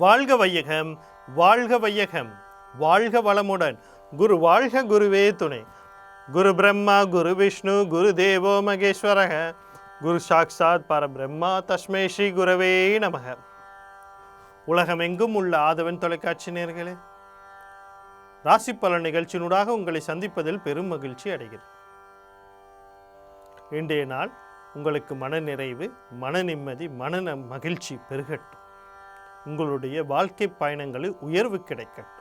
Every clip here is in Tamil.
வாழ்க வையகம் வாழ்க வையகம். வாழ்க வளமுடன். குரு வாழ்க குருவே துணை. குரு பிரம்மா குரு விஷ்ணு குரு தேவோ மகேஸ்வரக. குரு சாக்ஷாத் பரபிரம்மா தஸ்மே ஸ்ரீ குரவே நமக. உலகமெங்கும் உள்ள ஆதவன் தொலைக்காட்சி நேர்களே ராசி பலன் நிகழ்ச்சியினூடாக உங்களை சந்திப்பதில் பெரும் மகிழ்ச்சி அடைகிறேன் இன்றைய நாள் உங்களுக்கு மன நிறைவு மன நிம்மதி மன ந- மகிழ்ச்சி பெருகட்டும். உங்களுடைய வாழ்க்கை பயணங்களில் உயர்வு கிடைக்கட்டும்.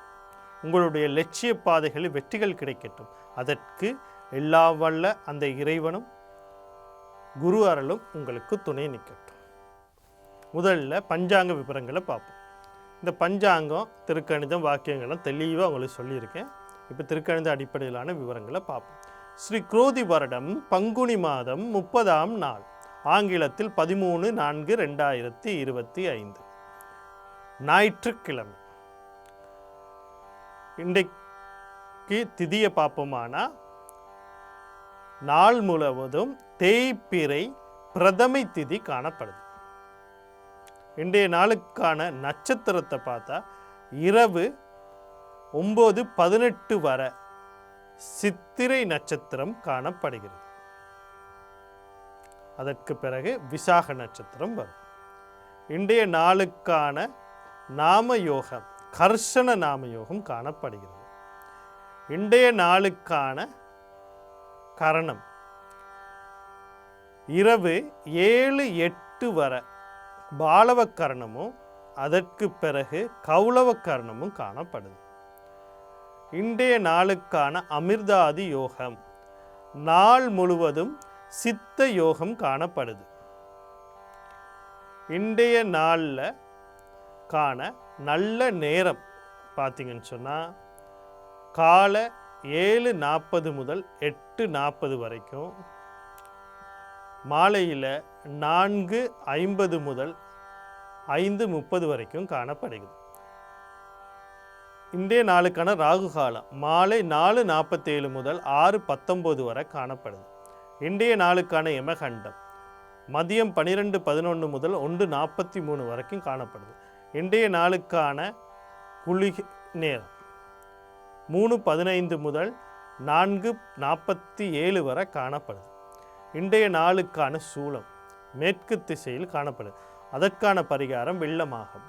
உங்களுடைய லட்சிய பாதைகளில் வெற்றிகள் கிடைக்கட்டும். அதற்கு எல்லா வல்ல அந்த இறைவனும் குரு அருளும் உங்களுக்கு துணை நிற்கட்டும். முதல்ல பஞ்சாங்க விவரங்களை பார்ப்போம். இந்த பஞ்சாங்கம் திருக்கணிதம் வாக்கியங்கள்லாம் தெளிவாக உங்களுக்கு சொல்லியிருக்கேன். இப்போ திருக்கணித அடிப்படையிலான விவரங்களை பார்ப்போம். ஸ்ரீ குரோதி வருடம் பங்குனி மாதம் முப்பதாம் நாள் ஆங்கிலத்தில் பதிமூணு நான்கு ரெண்டாயிரத்தி இருபத்தி ஐந்து. ஞாயிற்றுக்கிழமை. இன்றைக்கு திதியை பார்ப்போமானா நாள் முழுவதும் தேய்பிறை பிரதமை திதி காணப்படுது. இன்றைய நாளுக்கான நட்சத்திரத்தை பார்த்தா இரவு ஒம்பது பதினெட்டு வரை சித்திரை நட்சத்திரம் காணப்படுகிறது. அதற்கு பிறகு விசாக நட்சத்திரம் வரும். இன்றைய நாளுக்கான நாம யோகம் கர்ஷன நாம யோகம் காணப்படுகிறது. இன்றைய நாளுக்கான கரணம். இரவு ஏழு எட்டு வர பாலவ கரணமும் அதற்கு பிறகு கௌளவ கரணமும் காணப்படுது. இன்றைய நாளுக்கான அமிர்தாதி யோகம் நாள் முழுவதும் சித்த யோகம் காணப்படுது. இன்றைய நாளில் காண நல்ல நேரம். பார்த்தீங்கன்னு சொன்னால் காலை ஏழு நாற்பது முதல் எட்டு நாற்பது வரைக்கும் மாலையில் நான்கு ஐம்பது முதல் ஐந்து முப்பது வரைக்கும் காணப்படுகிறது. இன்றைய நாளுக்கான ராகு காலம் மாலை நாலு நாற்பத்தேழு முதல் ஆறு பத்தொம்போது வரை காணப்படுது. இன்றைய நாளுக்கான யமகண்டம் மதியம் பன்னிரெண்டு பதினொன்று முதல் ஒன்று நாற்பத்தி மூணு வரைக்கும் காணப்படுது. இன்றைய நாளுக்கான குளிகை நேரம். மூணு பதினைந்து முதல் நான்கு நாற்பத்தி ஏழு வரை காணப்படுது. இன்றைய நாளுக்கான சூளம் மேற்கு திசையில் காணப்படுது. அதற்கான பரிகாரம் வெள்ளமாகும்.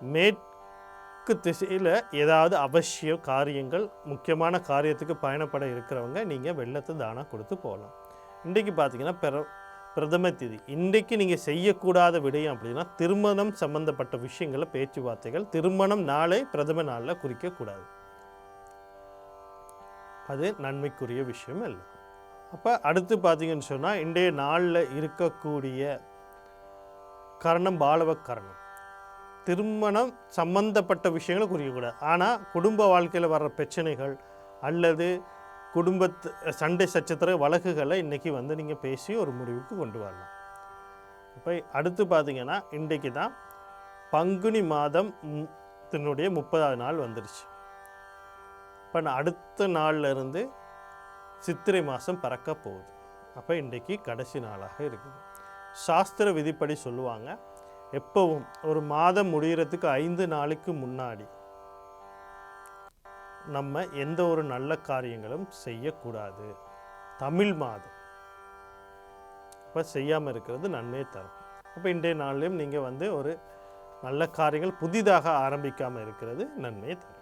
மேற்கு திசையில் ஏதாவது அவசிய காரியங்கள் முக்கியமான காரியத்துக்கு பயணப்பட இருக்கிறவங்க நீங்கள் வெள்ளத்தை தானம் கொடுத்து போகலாம். இன்றைக்கு பார்த்தீங்கன்னா பிற பிரதம திதி. இன்றைக்கு நீங்கள் செய்யக்கூடாத விடயம் அப்படின்னா திருமணம் சம்பந்தப்பட்ட விஷயங்களை பேச்சுவார்த்தைகள் திருமணம் நாளை பிரதம நாளில் குறிக்கக்கூடாது அது நன்மைக்குரிய விஷயம் இல்லை அப்போ அடுத்து பார்த்தீங்கன்னு சொன்னால் இன்றைய நாளில் இருக்கக்கூடிய கரணம் பாலவ கரணம் திருமணம் சம்பந்தப்பட்ட விஷயங்களை குறிக்கக்கூடாது. ஆனால் குடும்ப வாழ்க்கையில் வர்ற பிரச்சனைகள் அல்லது குடும்பத்து சண்டை சச்சத்திர வழக்குகளை இன்றைக்கி வந்து நீங்கள் பேசி ஒரு முடிவுக்கு கொண்டு வரலாம். இப்போ அடுத்து பார்த்தீங்கன்னா இன்றைக்கு தான் பங்குனி மாதம் தன்னுடைய முப்பதாவது நாள் வந்துருச்சு. இப்போ நான் அடுத்த நாள்ல இருந்து சித்திரை மாதம் பறக்க போகுது. அப்போ இன்றைக்கு கடைசி நாளாக இருக்குது. சாஸ்திர விதிப்படி சொல்லுவாங்க எப்பவும் ஒரு மாதம் முடிகிறதுக்கு ஐந்து நாளுக்கு முன்னாடி நம்ம எந்த ஒரு நல்ல காரியங்களும் செய்யக்கூடாது. தமிழ் மாதம். அப்போ செய்யாமல் இருக்கிறது நன்மையை தரும். அப்போ இன்றைய நாளிலும் நீங்கள் வந்து ஒரு நல்ல காரியங்கள் புதிதாக ஆரம்பிக்காமல் இருக்கிறது நன்மையை தரும்.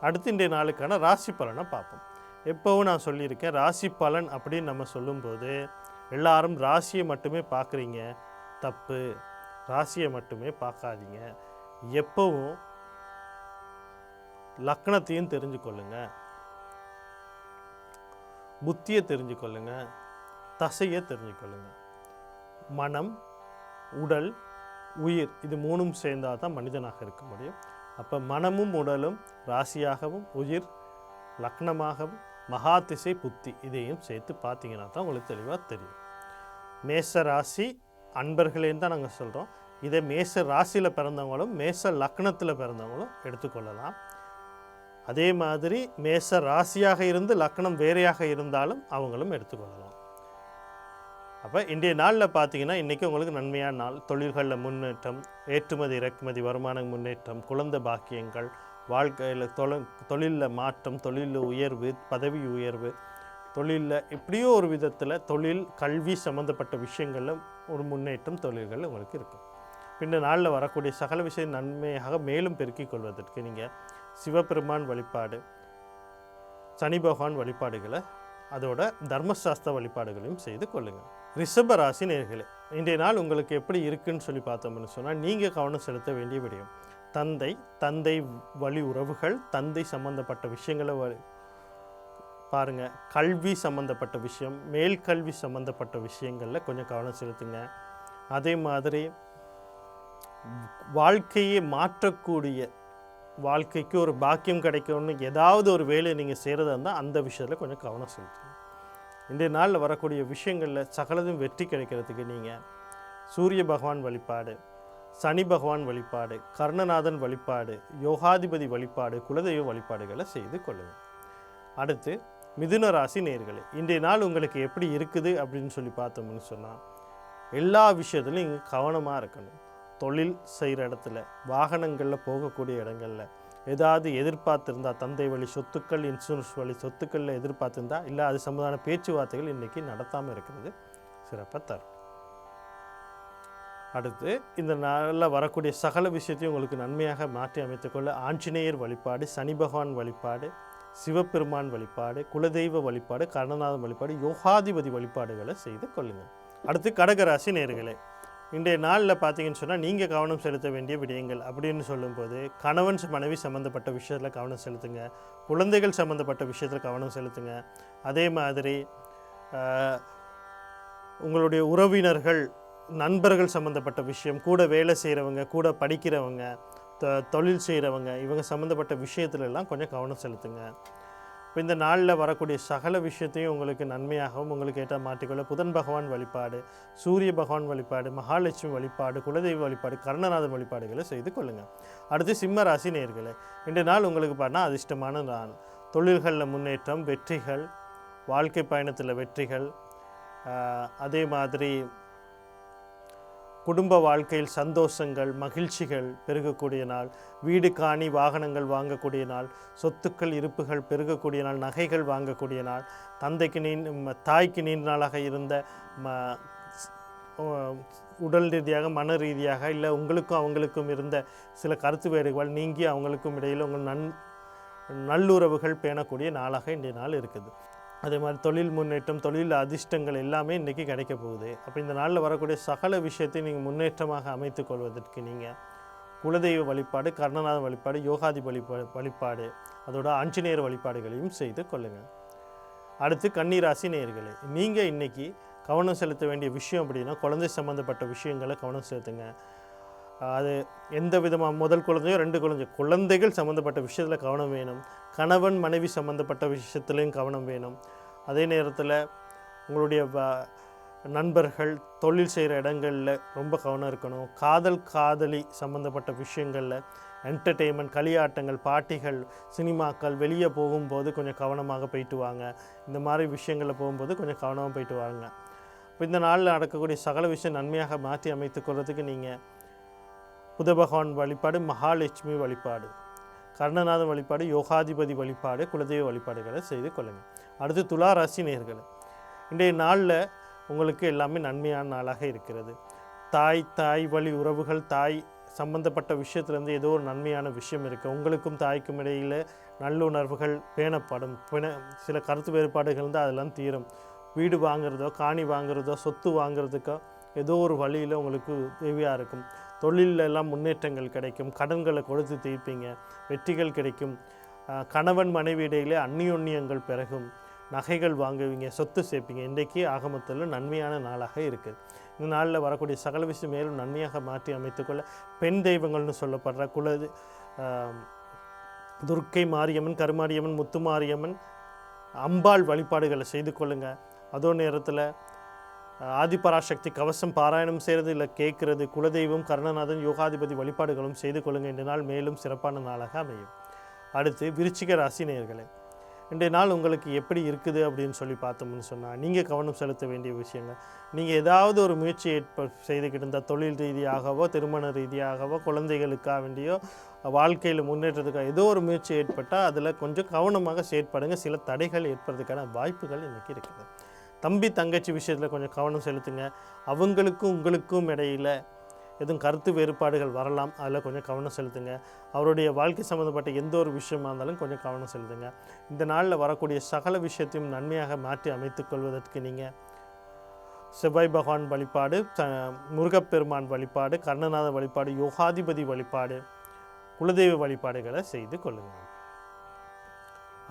அடுத்து இன்றைய நாளுக்கான ராசி பலனை பார்ப்போம். எப்போவும் நான் சொல்லியிருக்கேன் ராசி பலன் அப்படின்னு நம்ம சொல்லும்போது எல்லாரும் ராசியை மட்டுமே பார்க்குறீங்க. தப்பு. ராசியை மட்டுமே பார்க்காதீங்க. எப்பவும் லக்னத்தையும் தெரிஞ்சு கொள்ளுங்க புத்தியை தெரிஞ்சு கொள்ளுங்க தசையை தெரிஞ்சு கொள்ளுங்க மனம் உடல் உயிர் இது மூணும் சேர்ந்தால் தான் மனிதனாக இருக்க முடியும். அப்போ மனமும் உடலும் ராசியாகவும் உயிர் லக்னமாகவும் மகா திசை புத்தி இதையும் சேர்த்து பார்த்தீங்கன்னா தான் உங்களுக்கு தெளிவாக தெரியும். மேச ராசி அன்பர்களேன்னு தான் நாங்கள் சொல்கிறோம். இதை மேச ராசியில் பிறந்தவங்களும் மேச லக்னத்தில் பிறந்தவங்களும் எடுத்துக்கொள்ளலாம். அதே மாதிரி மேச ராசியாக இருந்து லக்னம் வேறையாக இருந்தாலும் அவங்களும் எடுத்துக்கொள்ளலாம். அப்போ இன்றைய நாளில் பார்த்தீங்கன்னா இன்றைக்கி உங்களுக்கு நன்மையான நாள். தொழில்களில் முன்னேற்றம் ஏற்றுமதி இறக்குமதி வருமான முன்னேற்றம் குழந்தை பாக்கியங்கள் வாழ்க்கையில் தொல தொழிலில் மாற்றம் தொழிலில் உயர்வு பதவி உயர்வு தொழிலில் எப்படியோ ஒரு விதத்தில் தொழில் கல்வி சம்மந்தப்பட்ட விஷயங்களில் ஒரு முன்னேற்றம் தொழில்கள் உங்களுக்கு இருக்கும். பின்ன நாளில் வரக்கூடிய சகல விஷயம் நன்மையாக மேலும் பெருக்கிக் கொள்வதற்கு நீங்கள் சிவபெருமான் வழிபாடு சனி பகவான் வழிபாடுகளை அதோட தர்மசாஸ்திர வழிபாடுகளையும் செய்து கொள்ளுங்கள் ரிஷப ராசி நேர்களே இன்றைய நாள் உங்களுக்கு எப்படி இருக்குன்னு சொல்லி பார்த்தோம்னு சொன்னால் நீங்கள் கவனம் செலுத்த வேண்டிய விடயம். தந்தை தந்தை வழி உறவுகள் தந்தை சம்பந்தப்பட்ட விஷயங்களை வ- பாருங்க கல்வி சம்பந்தப்பட்ட விஷயம் மேல் கல்வி சம்பந்தப்பட்ட விஷயங்களில் கொஞ்சம் கவனம் செலுத்துங்க. அதே மாதிரி வாழ்க்கையை மாற்றக்கூடிய வாழ்க்கைக்கு ஒரு பாக்கியம் கிடைக்கணும்னு ஏதாவது ஒரு வேலையை நீங்கள் செய்கிறதா இருந்தால் அந்த விஷயத்தில் கொஞ்சம் கவனம் செலுத்துங்க. இன்றைய நாளில் வரக்கூடிய விஷயங்களில் சகலதும் வெற்றி கிடைக்கிறதுக்கு நீங்கள் சூரிய பகவான் வழிபாடு சனி பகவான் வழிபாடு கர்ணநாதன் வழிபாடு யோகாதிபதி வழிபாடு குலதெய்வ வழிபாடுகளை செய்து கொள்ளுங்கள் அடுத்து மிதுன ராசி நேர்களே இன்றைய நாள் உங்களுக்கு எப்படி இருக்குது அப்படின்னு சொல்லி பார்த்தோம்னு சொன்னால் எல்லா விஷயத்துலையும் இங்கே கவனமாக இருக்கணும். தொழில் செய்கிற இடத்துல வாகனங்களில் போகக்கூடிய இடங்களில் ஏதாவது எதிர்பார்த்திருந்தா தந்தை வழி சொத்துக்கள் இன்சூரன்ஸ் வழி சொத்துக்களில் எதிர்பார்த்திருந்தா இல்லை அது சம்பந்தமான பேச்சுவார்த்தைகள் இன்றைக்கி நடத்தாமல் இருக்கிறது சிறப்பாக தரும். அடுத்து இந்த நாளில் வரக்கூடிய சகல விஷயத்தையும் உங்களுக்கு நன்மையாக மாற்றி அமைத்துக்கொள்ள ஆஞ்சநேயர் வழிபாடு சனி பகவான் வழிபாடு சிவபெருமான் வழிபாடு குலதெய்வ வழிபாடு கருணநாதன் வழிபாடு யோகாதிபதி வழிபாடுகளை செய்து கொள்ளுங்கள். அடுத்து கடகராசி நேர்களே இன்றைய நாளில் பார்த்தீங்கன்னு சொன்னால் நீங்கள் கவனம் செலுத்த வேண்டிய விடயங்கள் அப்படின்னு சொல்லும்போது கணவன் மனைவி சம்மந்தப்பட்ட விஷயத்தில் கவனம் செலுத்துங்க. குழந்தைகள் சம்மந்தப்பட்ட விஷயத்தில் கவனம் செலுத்துங்க. அதே மாதிரி உங்களுடைய உறவினர்கள் நண்பர்கள் சம்மந்தப்பட்ட விஷயம் கூட வேலை செய்கிறவங்க கூட படிக்கிறவங்க தொழில் செய்கிறவங்க இவங்க சம்மந்தப்பட்ட விஷயத்துலலாம் கொஞ்சம் கவனம் செலுத்துங்க. இப்போ இந்த நாளில் வரக்கூடிய சகல விஷயத்தையும் உங்களுக்கு நன்மையாகவும் உங்களுக்கு ஏற்ற மாற்றிக்கொள்ள புதன் பகவான் வழிபாடு சூரிய பகவான் வழிபாடு மகாலட்சுமி வழிபாடு குலதெய்வ வழிபாடு கருணநாதன் வழிபாடுகளை செய்து கொள்ளுங்கள் அடுத்து சிம்ம ராசி நேர்களே இன்றைய நாள் உங்களுக்கு பார்த்தா அதிர்ஷ்டமான நாள். தொழில்களில் முன்னேற்றம் வெற்றிகள் வாழ்க்கை பயணத்தில் வெற்றிகள் அதே மாதிரி குடும்ப வாழ்க்கையில் சந்தோஷங்கள் மகிழ்ச்சிகள் பெருகக்கூடிய நாள் வீடு காணி வாகனங்கள் வாங்கக்கூடிய நாள் சொத்துக்கள் இருப்புகள் பெருகக்கூடிய நாள் நகைகள் வாங்கக்கூடிய நாள் தந்தைக்கு நீ தாய்க்கு நீண்ட நாளாக இருந்த ம உடல் ரீதியாக மன ரீதியாக இல்லை உங்களுக்கும் அவங்களுக்கும் இருந்த சில கருத்து வேறுகள் நீங்கி அவங்களுக்கும் இடையில் உங்கள் நன் நல்லுறவுகள் பேணக்கூடிய நாளாக இன்றைய நாள் இருக்குது. அதே மாதிரி தொழில் முன்னேற்றம் தொழில் அதிர்ஷ்டங்கள் எல்லாமே இன்றைக்கி கிடைக்க போகுது. அப்போ இந்த நாளில் வரக்கூடிய சகல விஷயத்தை நீங்கள் முன்னேற்றமாக அமைத்து கொள்வதற்கு நீங்கள் குலதெய்வ வழிபாடு கர்ணநாத வழிபாடு யோகாதி வழிபாடு வழிபாடு அதோட ஆஞ்சநேயர் வழிபாடுகளையும் செய்து கொள்ளுங்கள் அடுத்து கன்னிராசி நேயர்களே நீங்கள் இன்றைக்கி கவனம் செலுத்த வேண்டிய விஷயம் அப்படின்னா குழந்தை சம்மந்தப்பட்ட விஷயங்களை கவனம் செலுத்துங்க. அது எந்த விதமாக முதல் குழந்தையோ ரெண்டு குழந்தையோ குழந்தைகள் சம்மந்தப்பட்ட விஷயத்தில் கவனம் வேணும். கணவன் மனைவி சம்மந்தப்பட்ட விஷயத்துலையும் கவனம் வேணும். அதே நேரத்தில் உங்களுடைய நண்பர்கள் தொழில் செய்கிற இடங்களில் ரொம்ப கவனம் இருக்கணும். காதல் காதலி சம்மந்தப்பட்ட விஷயங்களில் என்டர்டெயின்மெண்ட் களியாட்டங்கள் பாட்டிகள் சினிமாக்கள் வெளியே போகும்போது கொஞ்சம் கவனமாக போயிட்டு வாங்க. இந்த மாதிரி விஷயங்களில் போகும்போது கொஞ்சம் கவனமாக போயிட்டு வாங்க. இப்போ இந்த நாளில் நடக்கக்கூடிய சகல விஷயம் நன்மையாக மாற்றி அமைத்துக் கொள்றதுக்கு நீங்கள் புத பகவான் வழிபாடு மகாலட்சுமி வழிபாடு கர்ணநாதன் வழிபாடு யோகாதிபதி வழிபாடு குலதெய்வ வழிபாடுகளை செய்து கொள்ளுங்கள் அடுத்து துலா ராசி நேர்களை இன்றைய நாளில் உங்களுக்கு எல்லாமே நன்மையான நாளாக இருக்கிறது. தாய் தாய் வழி உறவுகள் தாய் சம்பந்தப்பட்ட விஷயத்துலேருந்து ஏதோ ஒரு நன்மையான விஷயம் இருக்குது உங்களுக்கும் தாய்க்கும் இடையில் நல்லுணர்வுகள் பேணப்படும். பிண சில கருத்து வேறுபாடுகள் இருந்தால் அதெல்லாம் தீரும். வீடு வாங்குறதோ காணி வாங்குறதோ சொத்து வாங்குறதுக்கோ ஏதோ ஒரு வழியில் உங்களுக்கு உதவியாக இருக்கும். தொழிலெல்லாம் எல்லாம் முன்னேற்றங்கள் கிடைக்கும். கடன்களை கொடுத்து தீர்ப்பீங்க. வெற்றிகள் கிடைக்கும். கணவன் மனைவி இடையிலே அந்நியோன்னியங்கள் பிறகும் நகைகள் வாங்குவீங்க சொத்து சேர்ப்பீங்க. இன்றைக்கு ஆகமத்தில் நன்மையான நாளாக இருக்குது இந்த நாளில் வரக்கூடிய சகல விஷயம் மேலும் நன்மையாக மாற்றி அமைத்துக்கொள்ள பெண் தெய்வங்கள்னு சொல்லப்படுற குல துர்க்கை மாரியம்மன் கருமாரியம்மன் முத்துமாரியம்மன் அம்பாள் வழிபாடுகளை செய்து கொள்ளுங்கள் அதோ நேரத்தில் ஆதிபராசக்தி கவசம் பாராயணம் செய்கிறது இல்லை கேட்குறது குலதெய்வம் கருணநாதன் யோகாதிபதி வழிபாடுகளும் செய்து கொள்ளுங்கள் இந்த நாள் மேலும் சிறப்பான நாளாக அமையும். அடுத்து விருச்சிக ராசி நேயர்களே இன்றைய நாள் உங்களுக்கு எப்படி இருக்குது அப்படின்னு சொல்லி பார்த்தோம்னு சொன்னால் நீங்கள் கவனம் செலுத்த வேண்டிய விஷயங்கள். நீங்கள் ஏதாவது ஒரு முயற்சி ஏற்ப செய்துக்கிட்டு இருந்தால் தொழில் ரீதியாகவோ திருமண ரீதியாகவோ குழந்தைகளுக்காக வேண்டியோ வாழ்க்கையில் முன்னேற்றத்துக்காக ஏதோ ஒரு முயற்சி ஏற்பட்டால் அதில் கொஞ்சம் கவனமாக செயற்படுங்க. சில தடைகள் ஏற்படுறதுக்கான வாய்ப்புகள் இன்றைக்கி இருக்குது. தம்பி தங்கச்சி விஷயத்தில் கொஞ்சம் கவனம் செலுத்துங்க. அவங்களுக்கும் உங்களுக்கும் இடையில் எதுவும் கருத்து வேறுபாடுகள் வரலாம். அதில் கொஞ்சம் கவனம் செலுத்துங்க. அவருடைய வாழ்க்கை சம்மந்தப்பட்ட எந்த ஒரு விஷயமா இருந்தாலும் கொஞ்சம் கவனம் செலுத்துங்க. இந்த நாளில் வரக்கூடிய சகல விஷயத்தையும் நன்மையாக மாற்றி அமைத்துக்கொள்வதற்கு நீங்கள் செவ்வாய் பகவான் வழிபாடு முருகப்பெருமான் வழிபாடு கர்ணநாத வழிபாடு யோகாதிபதி வழிபாடு குலதெய்வ வழிபாடுகளை செய்து கொள்ளுங்கள்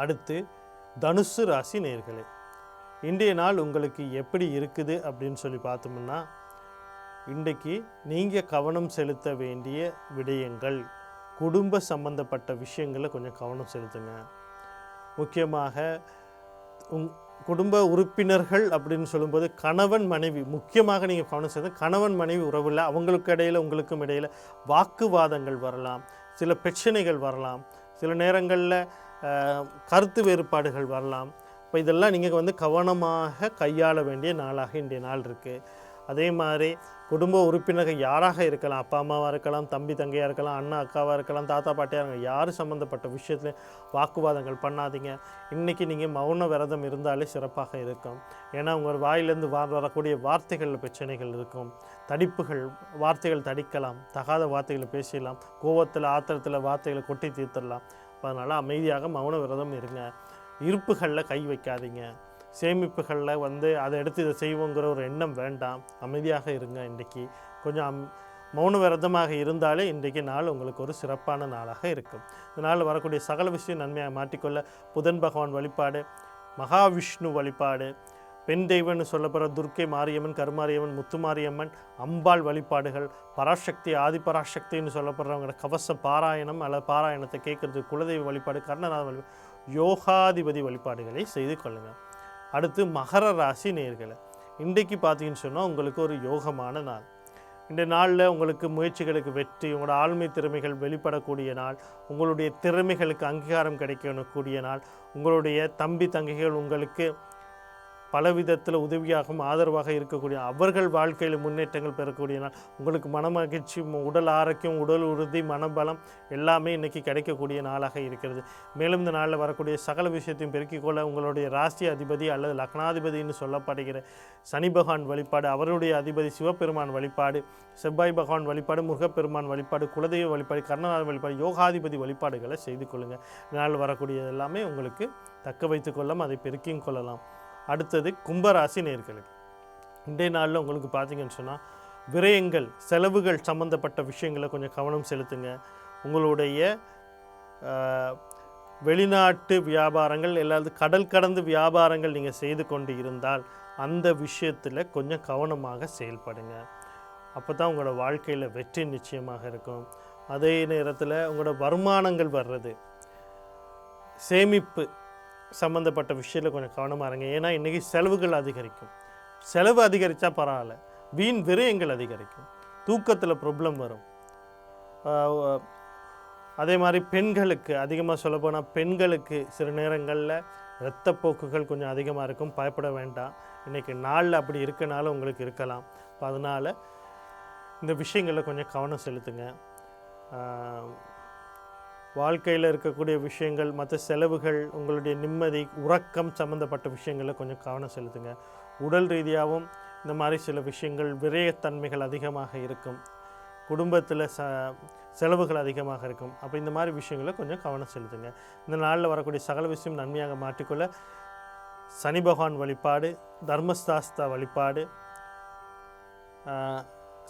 அடுத்து தனுசு ராசி நேர்களே. இன்றைய நாள் உங்களுக்கு எப்படி இருக்குது அப்படின்னு சொல்லி பார்த்தோம்னா இன்றைக்கு நீங்கள் கவனம் செலுத்த வேண்டிய விடயங்கள் குடும்ப சம்பந்தப்பட்ட விஷயங்களை கொஞ்சம் கவனம் செலுத்துங்க. முக்கியமாக உங் குடும்ப உறுப்பினர்கள் அப்படின்னு சொல்லும்போது கணவன் மனைவி முக்கியமாக நீங்கள் கவனம் செய்து கணவன் மனைவி உறவில் அவங்களுக்கு இடையில் உங்களுக்கும் இடையில் வாக்குவாதங்கள் வரலாம் சில பிரச்சனைகள் வரலாம் சில நேரங்களில் கருத்து வேறுபாடுகள் வரலாம் இப்போ இதெல்லாம் நீங்கள் வந்து கவனமாக கையாள வேண்டிய நாளாக இன்றைய நாள் இருக்குது அதே மாதிரி குடும்ப உறுப்பினர்கள் யாராக இருக்கலாம்? அப்பா அம்மாவாக இருக்கலாம் தம்பி தங்கையாக இருக்கலாம் அண்ணா அக்காவாக இருக்கலாம் தாத்தா பாட்டியாக இருக்கலாம் யார் சம்மந்தப்பட்ட விஷயத்தில் வாக்குவாதங்கள் பண்ணாதீங்க. இன்றைக்கி நீங்கள் மௌன விரதம் இருந்தாலே சிறப்பாக இருக்கும். ஏன்னா உங்கள் வாயிலேருந்து வார் வரக்கூடிய வார்த்தைகளில் பிரச்சனைகள் இருக்கும். தடிப்புகள் வார்த்தைகள் தடிக்கலாம். தகாத வார்த்தைகளை பேசிடலாம். கோவத்தில் ஆத்திரத்தில் வார்த்தைகளை கொட்டி தீர்த்துடலாம். அதனால் அமைதியாக மௌன விரதம் இருங்க. இருப்புகளில் கை வைக்காதீங்க. சேமிப்புகளில் வந்து அதை எடுத்து இதை செய்வோங்கிற ஒரு எண்ணம் வேண்டாம். அமைதியாக இருங்க இன்றைக்கி. கொஞ்சம் அம் மௌன விரதமாக இருந்தாலே இன்றைக்கு நாள் உங்களுக்கு ஒரு சிறப்பான நாளாக இருக்கும். இந்த நாள் வரக்கூடிய சகல விஷயம் நன்மையாக மாற்றிக்கொள்ள புதன் பகவான் வழிபாடு மகாவிஷ்ணு வழிபாடு பெண் தெய்வம்னு சொல்லப்படுற துர்க்கை மாரியம்மன் கருமாரியம்மன் முத்துமாரியம்மன் அம்பாள் வழிபாடுகள் பராசக்தி ஆதிபராசக்தின்னு சொல்லப்படுறவங்களோட கவச பாராயணம் அல்லது பாராயணத்தை கேட்குறது குலதெய்வ வழிபாடு கர்ணநாத வழிபாடு யோகாதிபதி வழிபாடுகளை செய்து கொள்ளுங்கள் அடுத்து மகர ராசி நேர்களை இன்றைக்கு பார்த்தீங்கன்னு சொன்னால் உங்களுக்கு ஒரு யோகமான நாள். இந்த நாளில் உங்களுக்கு முயற்சிகளுக்கு வெற்றி உங்களோட ஆளுமை திறமைகள் வெளிப்படக்கூடிய நாள் உங்களுடைய திறமைகளுக்கு அங்கீகாரம் கிடைக்கக்கூடிய நாள் உங்களுடைய தம்பி தங்கைகள் உங்களுக்கு பல விதத்தில் உதவியாகவும் ஆதரவாக இருக்கக்கூடிய அவர்கள் வாழ்க்கையில் முன்னேற்றங்கள் பெறக்கூடிய நாள். உங்களுக்கு மனமகிழ்ச்சி மகிழ்ச்சி உடல் ஆரோக்கியம் உடல் உறுதி மனபலம் எல்லாமே இன்றைக்கி கிடைக்கக்கூடிய நாளாக இருக்கிறது. மேலும் இந்த நாளில் வரக்கூடிய சகல விஷயத்தையும் பெருக்கிக் கொள்ள உங்களுடைய ராசி அதிபதி அல்லது லக்னாதிபதினு சொல்லப்படுகிற சனி பகவான் வழிபாடு அவருடைய அதிபதி சிவபெருமான் வழிபாடு செவ்வாய் பகவான் வழிபாடு முருகப்பெருமான் வழிபாடு குலதெய்வ வழிபாடு கர்ணநாத வழிபாடு யோகாதிபதி வழிபாடுகளை செய்து கொள்ளுங்கள் இதனால் வரக்கூடியது எல்லாமே உங்களுக்கு தக்க வைத்துக் கொள்ளலாம் அதை பெருக்கியும் கொள்ளலாம். அடுத்தது கும்பராசி நேர்களுக்கு. இன்றைய நாளில் உங்களுக்கு பார்த்தீங்கன்னு சொன்னால் விரயங்கள் செலவுகள் சம்மந்தப்பட்ட விஷயங்களை கொஞ்சம் கவனம் செலுத்துங்க. உங்களுடைய வெளிநாட்டு வியாபாரங்கள் எல்லாது கடல் கடந்து வியாபாரங்கள் நீங்கள் செய்து கொண்டு இருந்தால் அந்த விஷயத்தில் கொஞ்சம் கவனமாக செயல்படுங்க. அப்போ தான் உங்களோட வாழ்க்கையில் வெற்றி நிச்சயமாக இருக்கும். அதே நேரத்தில் உங்களோட வருமானங்கள் வர்றது சேமிப்பு சம்மந்தப்பட்ட விஷயத்தில் கொஞ்சம் கவனமாக இருங்க. ஏன்னா இன்றைக்கி செலவுகள் அதிகரிக்கும். செலவு அதிகரித்தா பரவாயில்ல. வீண் விரயங்கள் அதிகரிக்கும். தூக்கத்தில் ப்ராப்ளம் வரும். அதே மாதிரி பெண்களுக்கு அதிகமாக சொல்லப்போனால் பெண்களுக்கு சில நேரங்களில் இரத்தப்போக்குகள் கொஞ்சம் அதிகமாக இருக்கும். பயப்பட வேண்டாம். இன்றைக்கி நாளில் அப்படி இருக்கனால உங்களுக்கு இருக்கலாம். அதனால் இந்த விஷயங்களில் கொஞ்சம் கவனம் செலுத்துங்க. வாழ்க்கையில் இருக்கக்கூடிய விஷயங்கள் மற்ற செலவுகள் உங்களுடைய நிம்மதி உறக்கம் சம்மந்தப்பட்ட விஷயங்களில் கொஞ்சம் கவனம் செலுத்துங்க. உடல் ரீதியாகவும் இந்த மாதிரி சில விஷயங்கள் விரயத்தன்மைகள் அதிகமாக இருக்கும். குடும்பத்தில் ச செலவுகள் அதிகமாக இருக்கும். அப்போ இந்த மாதிரி விஷயங்களை கொஞ்சம் கவனம் செலுத்துங்க. இந்த நாளில் வரக்கூடிய சகல விஷயம் நன்மையாக மாற்றிக்கொள்ள சனி பகவான் வழிபாடு தர்மசாஸ்தா வழிபாடு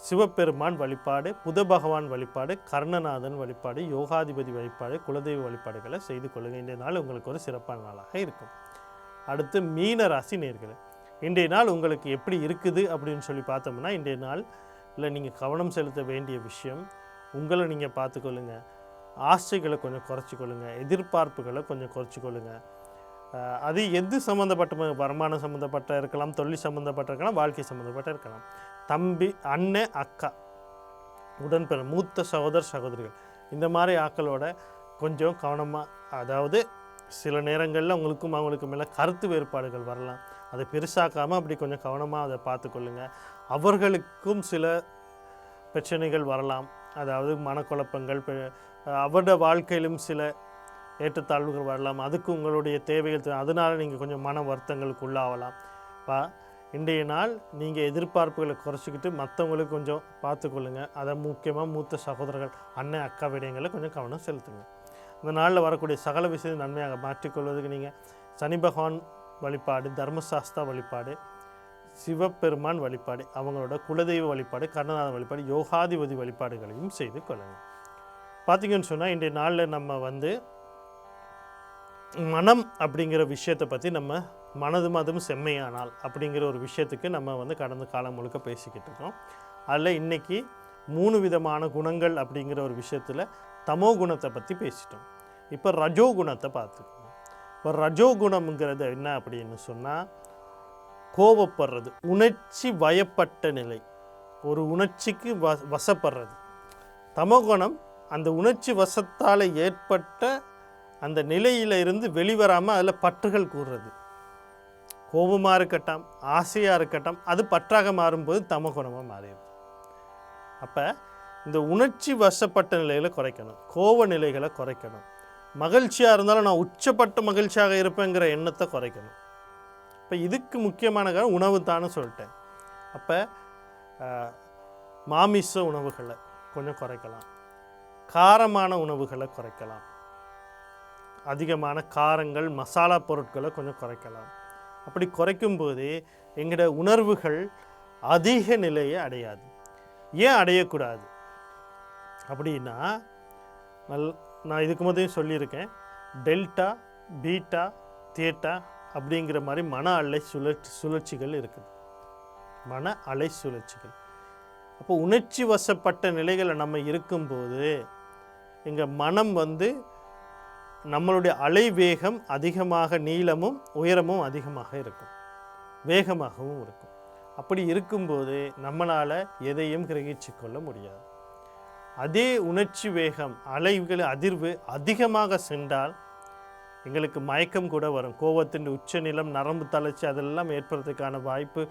சிவபெருமான் வழிபாடு புத பகவான் வழிபாடு கர்ணநாதன் வழிபாடு யோகாதிபதி வழிபாடு குலதெய்வ வழிபாடுகளை செய்து கொள்ளுங்கள் இன்றைய நாள் உங்களுக்கு ஒரு சிறப்பான நாளாக இருக்கும். அடுத்து மீன ராசி நேர்களை இன்றைய நாள் உங்களுக்கு எப்படி இருக்குது அப்படின்னு சொல்லி பார்த்தோம்னா இன்றைய நாள் இல்லை நீங்கள் கவனம் செலுத்த வேண்டிய விஷயம் உங்களை நீங்கள் பார்த்துக்கொள்ளுங்க. ஆசைகளை கொஞ்சம் குறைச்சிக்கொள்ளுங்க. எதிர்பார்ப்புகளை கொஞ்சம் குறைச்சிக்கொள்ளுங்க. அது எது சம்மந்தப்பட்ட வருமானம் சம்மந்தப்பட்ட இருக்கலாம் தொழில் சம்மந்தப்பட்ட இருக்கலாம் வாழ்க்கை சம்மந்தப்பட்ட இருக்கலாம். தம்பி அண்ணன் அக்கா. உடன்பிற மூத்த சகோதர சகோதரிகள். இந்த மாதிரி ஆக்களோட கொஞ்சம் கவனமாக அதாவது சில நேரங்களில் உங்களுக்கும் அவங்களுக்கும் மேலே கருத்து வேறுபாடுகள் வரலாம். அதை பெருசாக்காமல் அப்படி கொஞ்சம் கவனமாக அதை பார்த்துக்கொள்ளுங்கள் அவர்களுக்கும் சில பிரச்சனைகள் வரலாம். அதாவது மனக்குழப்பங்கள் அவரோட வாழ்க்கையிலும் சில ஏற்றத்தாழ்வுகள் வரலாம். அதுக்கு உங்களுடைய தேவைகள் அதனால் நீங்கள் கொஞ்சம் மன வருத்தங்களுக்கு உள்ளாகலாம். வா இன்றைய நாள் நீங்கள் எதிர்பார்ப்புகளை குறைச்சிக்கிட்டு மற்றவங்களுக்கு கொஞ்சம் பார்த்துக்கொள்ளுங்கள் அதை முக்கியமாக மூத்த சகோதரர்கள் அண்ணன் அக்கா விடயங்களை கொஞ்சம் கவனம் செலுத்துங்க. இந்த நாளில் வரக்கூடிய சகல விஷயத்தை நன்மையாக மாற்றிக்கொள்வதற்கு நீங்கள் சனி பகவான் வழிபாடு தர்மசாஸ்தா வழிபாடு சிவபெருமான் வழிபாடு அவங்களோட குலதெய்வ வழிபாடு கர்ணநாதன் வழிபாடு யோகாதிபதி வழிபாடுகளையும் செய்து கொள்ளுங்கள் பார்த்தீங்கன்னு சொன்னால் இன்றைய நாளில் நம்ம வந்து மனம் அப்படிங்கிற விஷயத்தை பற்றி நம்ம மனது மதம் செம்மையானால் அப்படிங்கிற ஒரு விஷயத்துக்கு நம்ம வந்து கடந்த காலம் முழுக்க பேசிக்கிட்டு இருக்கோம். அதில் இன்றைக்கி மூணு விதமான குணங்கள் அப்படிங்கிற ஒரு விஷயத்தில் தமோ குணத்தை பற்றி பேசிட்டோம். இப்போ ரஜோ குணத்தை பார்த்துக்கோங்க. இப்போ ரஜோ குணம்ங்கிறது என்ன அப்படின்னு சொன்னால் கோபப்படுறது உணர்ச்சி வயப்பட்ட நிலை ஒரு உணர்ச்சிக்கு வ வசப்படுறது. தமோகுணம் அந்த உணர்ச்சி வசத்தால் ஏற்பட்ட அந்த நிலையில் இருந்து வெளிவராமல் அதில் பற்றுகள் கூறுறது. கோபமாக இருக்கட்டும் ஆசையாக இருக்கட்டும் அது பற்றாக மாறும்போது தமகுணமாக மாறிடும் அப்போ இந்த உணர்ச்சி வசப்பட்ட நிலைகளை குறைக்கணும் கோப நிலைகளை குறைக்கணும். மகிழ்ச்சியாக இருந்தாலும் நான் உச்சப்பட்ட மகிழ்ச்சியாக இருப்பேங்கிற எண்ணத்தை குறைக்கணும். இப்போ இதுக்கு முக்கியமான காரணம் உணவு தானே சொல்லிட்டேன். அப்போ மாமிச உணவுகளை கொஞ்சம் குறைக்கலாம். காரமான உணவுகளை குறைக்கலாம். அதிகமான காரங்கள் மசாலா பொருட்களை கொஞ்சம் குறைக்கலாம். அப்படி குறைக்கும் போது எங்களோட உணர்வுகள் அதிக நிலையை அடையாது. ஏன் அடையக்கூடாது? அப்படின்னா நல் நான் இதுக்கு முதலையும் சொல்லியிருக்கேன். டெல்டா பீட்டா தேட்டா அப்படிங்கிற மாதிரி மன அலை சுழற்சி சுழற்சிகள் இருக்குது. மன அலை சுழற்சிகள். அப்போ உணர்ச்சி வசப்பட்ட நிலைகளை நம்ம இருக்கும்போது எங்கள் மனம் வந்து நம்மளுடைய அலை வேகம் அதிகமாக நீளமும் உயரமும் அதிகமாக இருக்கும். வேகமாகவும் இருக்கும். அப்படி இருக்கும்போது நம்மளால் எதையும் கிரகிச்சு கொள்ள முடியாது. அதே உணர்ச்சி வேகம் அலைகள் அதிர்வு அதிகமாக சென்றால் எங்களுக்கு மயக்கம் கூட வரும். கோபத்தின் உச்சநிலம் நரம்பு தளர்ச்சி அதெல்லாம் ஏற்படுறதுக்கான வாய்ப்பு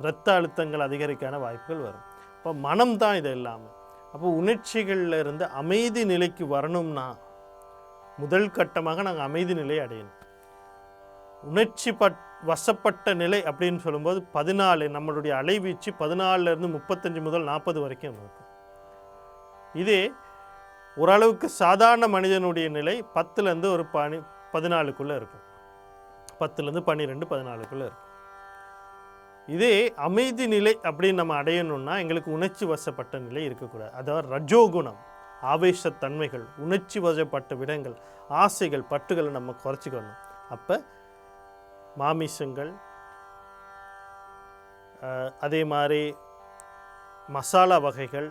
இரத்த அழுத்தங்கள் அதிகரிக்கான வாய்ப்புகள் வரும். இப்போ மனம் தான் இது இல்லாமல் அப்போ உணர்ச்சிகளில் இருந்து அமைதி நிலைக்கு வரணும்னா முதல் கட்டமாக நாங்கள் அமைதி நிலை அடையணும். உணர்ச்சி பட் வசப்பட்ட நிலை அப்படின்னு சொல்லும்போது பதினாலு நம்மளுடைய அலைவீச்சு பதினாலிருந்து முப்பத்தஞ்சு முதல் நாற்பது வரைக்கும் இருக்கும். இதே ஓரளவுக்கு சாதாரண மனிதனுடைய நிலை பத்துலேருந்து ஒரு பனி பதினாலுக்குள்ளே இருக்கும். பத்துலேருந்து பன்னிரெண்டு பதினாலுக்குள்ளே இருக்கும். இதே அமைதி நிலை அப்படின்னு நம்ம அடையணும்னா எங்களுக்கு உணர்ச்சி வசப்பட்ட நிலை இருக்கக்கூடாது. அதாவது ரஜோகுணம். ஆவேசத்தன்மைகள் உணர்ச்சி வசப்பட்ட விடங்கள் ஆசைகள் பட்டுகளை நம்ம குறைச்சிக்கணும். அப்போ மாமிசங்கள் அதே மாதிரி மசாலா வகைகள்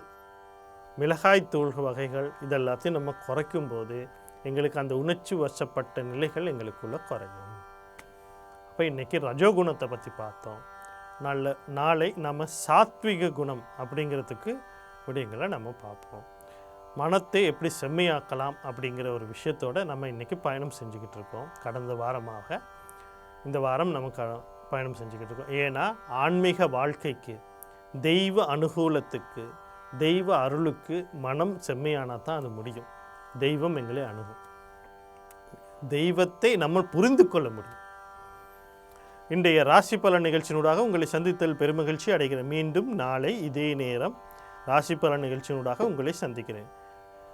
மிளகாய் தூள் வகைகள் இதெல்லாத்தையும் நம்ம குறைக்கும் போது எங்களுக்கு அந்த உணர்ச்சி வசப்பட்ட நிலைகள் எங்களுக்குள்ளே குறையும். அப்போ இன்றைக்கி ரஜோகுணத்தை பற்றி பார்த்தோம். நல்ல நாளை நம்ம சாத்விக குணம் அப்படிங்கிறதுக்கு விடயங்களை நம்ம பார்ப்போம். மனத்தை எப்படி செம்மையாக்கலாம் அப்படிங்கிற ஒரு விஷயத்தோட நம்ம இன்றைக்கி பயணம் செஞ்சுக்கிட்டு இருக்கோம். கடந்த வாரமாக இந்த வாரம் நம்ம க பயணம் செஞ்சுக்கிட்டு இருக்கோம். ஏன்னா ஆன்மீக வாழ்க்கைக்கு தெய்வ அனுகூலத்துக்கு தெய்வ அருளுக்கு மனம் செம்மையானால் தான் அது முடியும். தெய்வம் எங்களை அணுகும். தெய்வத்தை நம்ம புரிந்து கொள்ள முடியும். இன்றைய ராசி பலன் நிகழ்ச்சியினூடாக உங்களை சந்தித்தல் பெருமகிழ்ச்சி அடைகிறேன். மீண்டும் நாளை இதே நேரம் ராசி பலன் நிகழ்ச்சியினூடாக உங்களை சந்திக்கிறேன்.